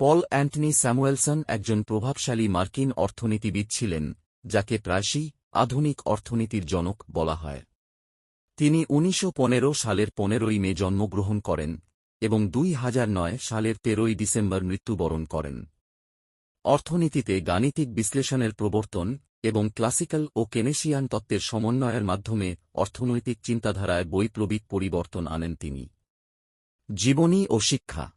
পল Antony Samuelson একজন প্রভাবশালী মার্কিন অর্থনীতিবিদ ছিলেন, যাকে প্রায়শই আধুনিক অর্থনীতির জনক বলা হয়। তিনি উনিশশো পনেরো সালের পনেরোই মে জন্মগ্রহণ করেন এবং দুই হাজার নয় সালের তেরোই ডিসেম্বর মৃত্যুবরণ করেন। অর্থনীতিতে গাণিতিক বিশ্লেষণের প্রবর্তন এবং ক্লাসিক্যাল ও কেনেশিয়ান তত্ত্বের সমন্বয়ের মাধ্যমে অর্থনৈতিক চিন্তাধারায় বৈপ্লবিক পরিবর্তন আনেন তিনি। জীবনী ও শিক্ষা।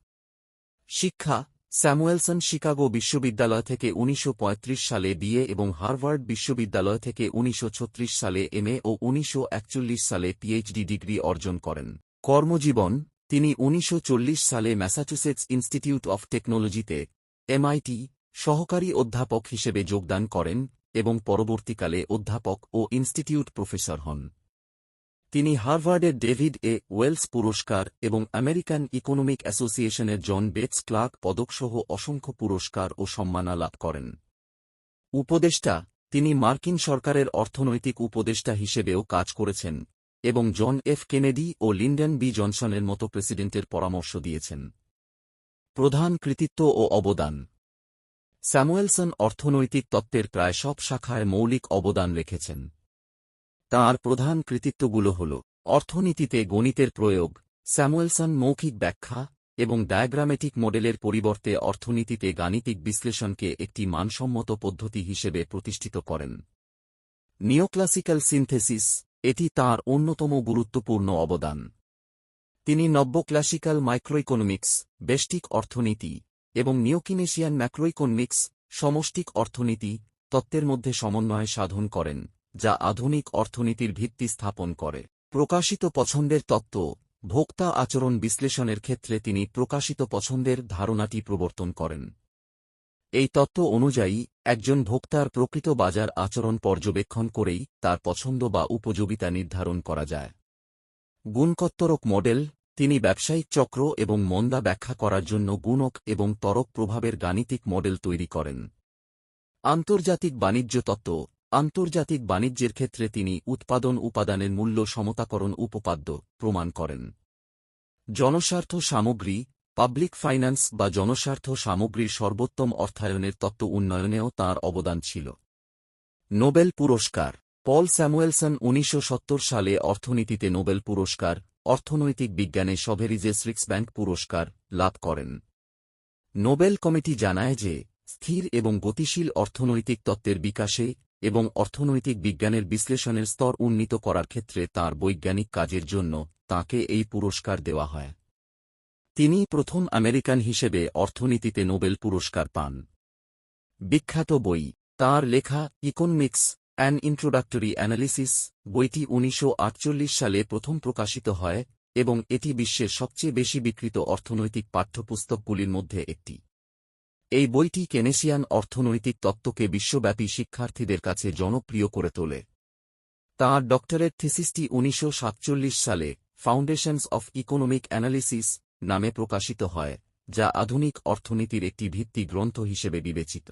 শিক্ষা স্যামুয়েলসন শিকাগো বিশ্ববিদ্যালয় থেকে উনিশশো পঁয়ত্রিশ সালে বিএ এবং হার্ভার্ড বিশ্ববিদ্যালয় থেকে উনিশশো ছত্রিশ সালে এমএ ও উনিশশো একচল্লিশ সালে পিএইচডি ডিগ্রি অর্জন করেন। কর্মজীবন, তিনি উনিশশো চল্লিশ সালে ম্যাসাচুসেটস ইনস্টিটিউট অফ টেকনোলজিতে এমআইটি সহকারী অধ্যাপক হিসেবে যোগদান করেন এবং পরবর্তীকালে অধ্যাপক ও ইনস্টিটিউট প্রফেসর হন। তিনি হার্ভার্ডের ডেভিড এ ওয়েলস পুরস্কার এবং আমেরিকান ইকোনমিক অ্যাসোসিয়েশনের জন বেটস ক্লার্ক পদকসহ অসংখ্য পুরস্কার ও সম্মানা লাভ করেন। উপদেষ্টা, তিনি মার্কিন সরকারের অর্থনৈতিক উপদেষ্টা হিসেবেও কাজ করেছেন এবং জন এফ কেনেডি ও লিন্ডন বি জনসনের মতো প্রেসিডেন্টের পরামর্শ দিয়েছেন। প্রধান কৃতিত্ব ও অবদান। স্যামুয়েলসন অর্থনৈতিক তত্ত্বের প্রায় সব শাখায় মৌলিক অবদান রেখেছেন। তাঁর প্রধান কৃতিত্বগুলো হল অর্থনীতিতে গণিতের প্রয়োগ, স্যামুয়েলসন মৌখিক ব্যাখ্যা, এবং ডায়াগ্রামেটিক মডেলের পরিবর্তে অর্থনীতিতে গাণিতিক বিশ্লেষণকে একটি মানসম্মত পদ্ধতি হিসেবে প্রতিষ্ঠিত করেন। নিওক্লাসিক্যাল সিনথেসিস, এটি তাঁর অন্যতম গুরুত্বপূর্ণ অবদান। তিনি নব্যক্লাসিক্যাল মাইক্রোইকোনমিক্স, বেষ্টিক অর্থনীতি, এবং নিওকিনেশিয়ান ম্যাক্রোইকোনমিক্স, সমষ্টিক অর্থনীতি, তত্ত্বের মধ্যে সমন্বয় সাধন করেন। যা আধুনিক অর্থনীতির ভিত্তি স্থাপন করে। প্রকাশিত পছন্দের তত্ত্ব, ভোক্তা আচরণ বিশ্লেষণের ক্ষেত্রে তিনি প্রকাশিত পছন্দের ধারণাটি প্রবর্তন করেন। এই তত্ত্ব অনুযায়ী, একজন ভোক্তার প্রকৃত বাজার আচরণ পর্যবেক্ষণ করেই তার পছন্দ বা উপযোগিতা নির্ধারণ করা যায়। গুণকত্তরক মডেল, তিনি ব্যবসায়িক চক্র এবং মন্দা ব্যাখ্যা করার জন্য গুণক এবং তরক প্রভাবের গাণিতিক মডেল তৈরি করেন। আন্তর্জাতিক বাণিজ্য তত্ত্ব আন্তর্জাতিক বাণিজ্যের ক্ষেত্রে তিনি উৎপাদন উপাদানের মূল্য সমতাকরণ উপপাদ্য প্রমাণ করেন। জনস্বার্থ সামগ্রী, পাবলিক ফাইন্যান্স বা জনস্বার্থ সামগ্রীর সর্বোত্তম অর্থায়নের তত্ত্ব উন্নয়নেও তাঁর অবদান ছিল। নোবেল পুরস্কার, পল স্যামুয়েলসন উনিশশো সত্তর সালে অর্থনীতিতে নোবেল পুরস্কার, অর্থনৈতিক বিজ্ঞানে সভেরিজেস ব্যাংক পুরস্কার লাভ করেন। নোবেল কমিটি জানায় যে, স্থির এবং গতিশীল অর্থনৈতিক তত্ত্বের বিকাশে এবং অর্থনৈতিক বিজ্ঞানের বিশ্লেষণের স্তর উন্নীত করার ক্ষেত্রে তার বৈজ্ঞানিক কাজের জন্য তাকে এই পুরস্কার দেওয়া হয়। তিনি প্রথম আমেরিকান হিসেবে অর্থনীতিতে নোবেল পুরস্কার পান। বিখ্যাত বই, তার লেখা ইকোনমিক্স অ্যান ইন্ট্রোডাক্টরি অ্যানালিসিস বইটি উনিশশো আটচল্লিশ সালে প্রথম প্রকাশিত হয় এবং এটি বিশ্বের সবচেয়ে বেশি বিকৃত অর্থনৈতিক পাঠ্যপুস্তকগুলির মধ্যে একটি। এই বইটি কেনেসিয়ান অর্থনৈতিক তত্ত্বকে বিশ্বব্যাপী শিক্ষার্থীদের কাছে জনপ্রিয় করে তোলে। তাঁর ডক্টরেট থিসিসটি উনিশশো সাতচল্লিশ সালে ফাউন্ডেশনস অফ ইকোনমিক অ্যানালিসিস নামে প্রকাশিত হয়, যা আধুনিক অর্থনীতির একটি ভিত্তি গ্রন্থ হিসেবে বিবেচিত।